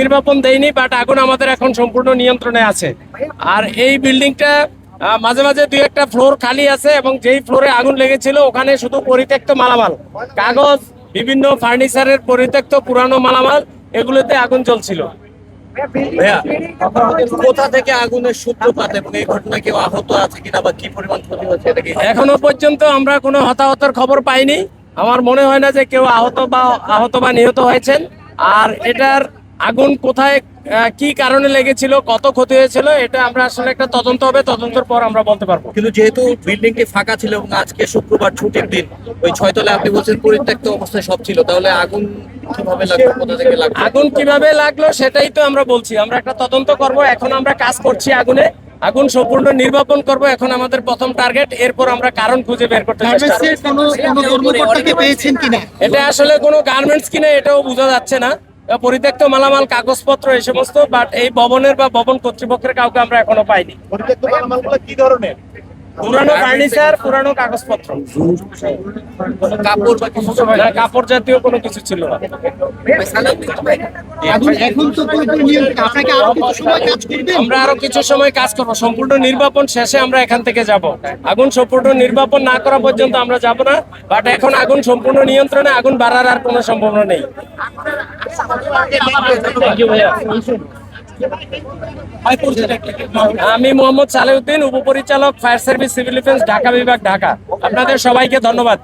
নির্বাপন দেয়নি বাট আগুন আমাদের এখন সম্পূর্ণ নিয়ন্ত্রণে আছে। আর এই বিল্ডিংটা মাঝে মাঝে দুই একটা ফ্লোর খালি আছে এবং যেই ফ্লোরে আগুন লেগেছিল ওখানে শুধু পরিত্যক্ত মালামাল। কাগজ বিভিন্ন ফার্নিচারের পরিত্যক্ত পুরানো মালামাল এগুলোতে আগুন জ্বলছিল। ভাইয়া কোথা থেকে আগুনের সূত্রপাত এবং এই ঘটনায় কেউ আহত আছে কিনা বা কি পরিমাণ ক্ষতি হয়েছে এখনও পর্যন্ত আমরা কোনো হতাহতের খবর পাইনি। আমার মনে হয় না যে কেউ আহত বা আহত বা নিহত হয়েছেন। আর এটার আগুন কোথায় আহ, কি কারণে লেগেছিল কত ক্ষতি হয়েছিল এটা আমরা আসলে একটা তদন্ত হবে তদন্তের পর আমরা বলতে পারব। কিন্তু যেহেতু বিল্ডিংটি ফাঁকা ছিল এবং আজকে শুক্রবার ছুটির দিন ওই ছয়তলা আপনি বলছেন পরিত্যক্ত অবস্থায় সব ছিল তাহলে আগুন কীভাবে লাগল কোথা থেকে লাগল? আগুন কীভাবে লাগল সেটাই তো আমরা বলছি। আমরা একটা তদন্ত করব এখন আমরা কাজ করছি আগুনে। আগুন সম্পূর্ণ নির্বাপন করব এখন আমাদের প্রথম টার্গেট এরপর আমরা কারণ খুঁজে বের করতে এটা আসলে কোনো গার্মেন্টস কিনা এটাও বোঝা যাচ্ছে না। পরিত্যক্ত মালামাল, কাগজপত্র, এই সমস্ত বাট এই ভবনের বা ভবন কর্তৃপক্ষের কাউকে আমরা এখনও পাইনি। পরিত্যক্ত মালামালগুলো কি ধরনের? পুরানো ফার্নিচার পুরানো কাগজপত্র কাপড় বা কিছু কাপড় জাতীয় কোনো কিছু ছিল না এখন তো আপনাকে আরও কিছু সময় কাজ করবেন আমরা আরও কিছু সময় কাজ করব সম্পূর্ণ নির্বাপন শেষে আমরা এখান থেকে যাব আগুন সম্পূর্ণ নির্বাপন না করা পর্যন্ত আমরা যাব না বাট এখন আগুন সম্পূর্ণ নিয়ন্ত্রণে আগুন বাড়ার আর কোনো সম্ভাবনা নেই। আমি মোহাম্মদ সালেউদ্দিন উপপরিচালক fire service civil defence Dhaka বিভাগ ঢাকা। আপনাদের সবাইকে ধন্যবাদ।